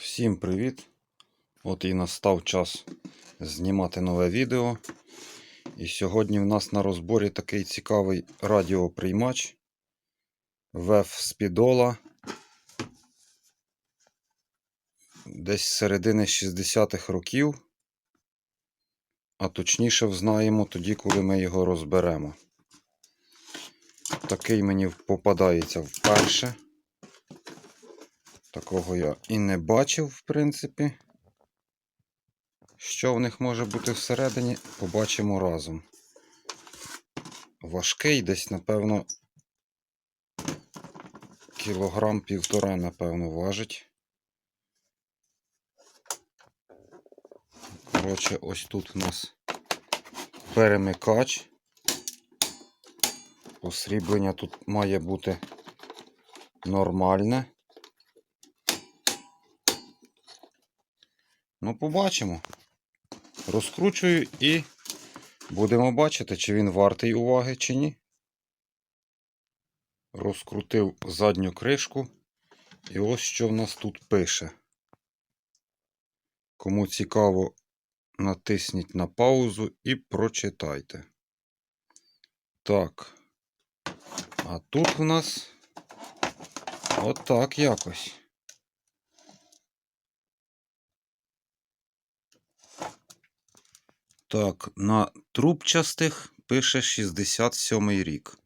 Всім привіт! От і настав час знімати нове відео. І сьогодні в нас на розборі такий цікавий радіоприймач VEF Спідола. Десь з середини 60-х років. А точніше взнаємо тоді, коли ми його розберемо. Такий мені попадається вперше. Такого я і не бачив, в принципі. Що в них може бути всередині, побачимо разом. Важкий десь, напевно, кілограм півтора, напевно, важить. Коротше, ось тут у нас перемикач. Посріблення тут має бути нормальне. Ну, побачимо. Розкручую і будемо бачити, чи він вартий уваги, чи ні. Розкрутив задню кришку. І ось що в нас тут пише. Кому цікаво, натисніть на паузу і прочитайте. Так. А тут в нас отак якось. Так, на трубчастих пише 67-й рік.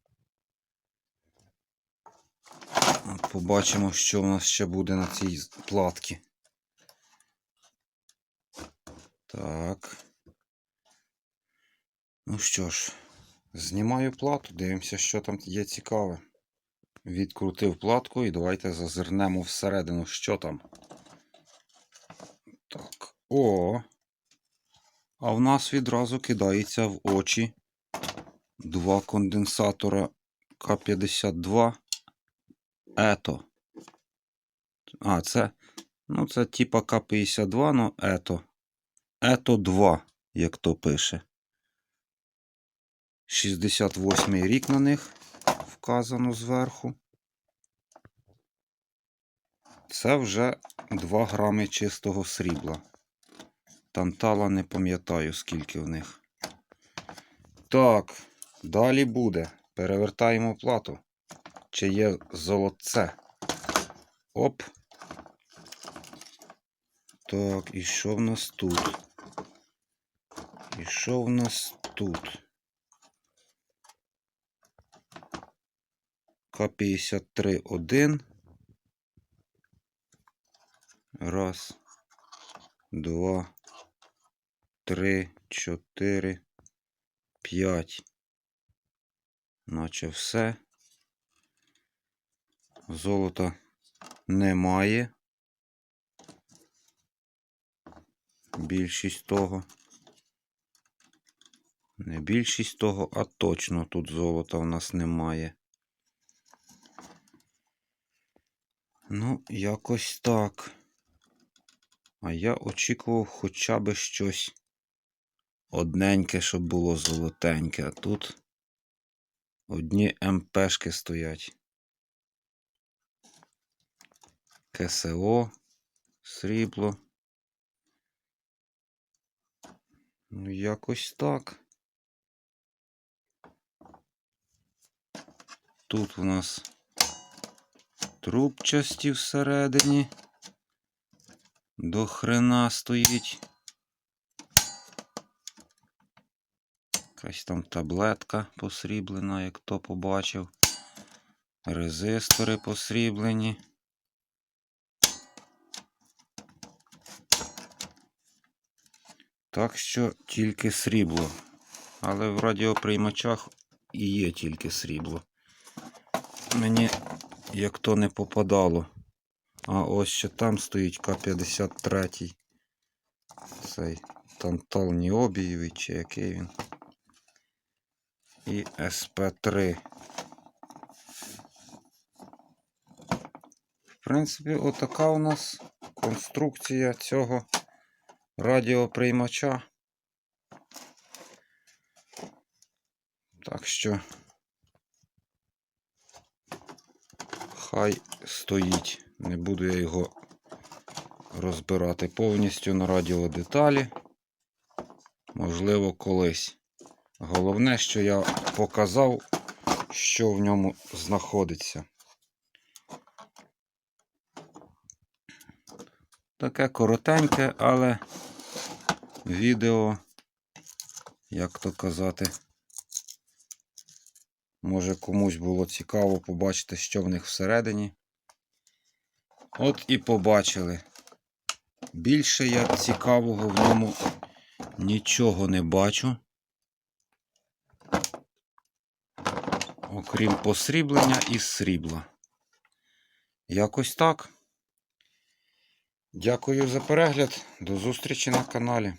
Побачимо, що в нас ще буде на цій платці. Так. Ну що ж, знімаю плату, дивимося, що там є цікаве. Відкрутив платку і давайте зазирнемо всередину, що там. Так. О! А в нас відразу кидається в очі два конденсатора К52 Ето. А, це, ну, це типа К52, ну Ето. Ето 2, як то пише. 68 рік на них вказано зверху. Це вже 2 грами чистого срібла. Тантала не пам'ятаю, скільки в них. Так, далі буде. Перевертаємо плату. Чи є золотце? Оп. Так, і що в нас тут? І що в нас тут? К-53 1. Раз. Два три, чотири, п'ять. Наче все. Золота немає. Більшість того. Не більшість того, а точно тут золота в нас немає. Ну, якось так. А я очікував хоча б щось одненьке, щоб було золотеньке, а тут одні МПшки стоять. КСО, срібло. Ну, якось так. Тут у нас трубчасті всередині. До хрена стоїть. Якась там таблетка посріблена, як хто побачив. Резистори посріблені. Так що тільки срібло. Але в радіоприймачах і є тільки срібло. Мені як то не попадало. А ось ще там стоїть К-53. Цей тантал Ніобієвий, чи який він і СП3. В принципі, отака у нас конструкція цього радіоприймача. Так що хай стоїть. Не буду я його розбирати повністю на радіодеталі. Можливо, колись. Головне, що я показав, що в ньому знаходиться. Таке коротеньке, але відео, як то казати, може комусь було цікаво побачити, що в них всередині. От і побачили. Більше я цікавого в ньому нічого не бачу. Окрім посріблення і срібла. Якось так. Дякую за перегляд. До зустрічі на каналі.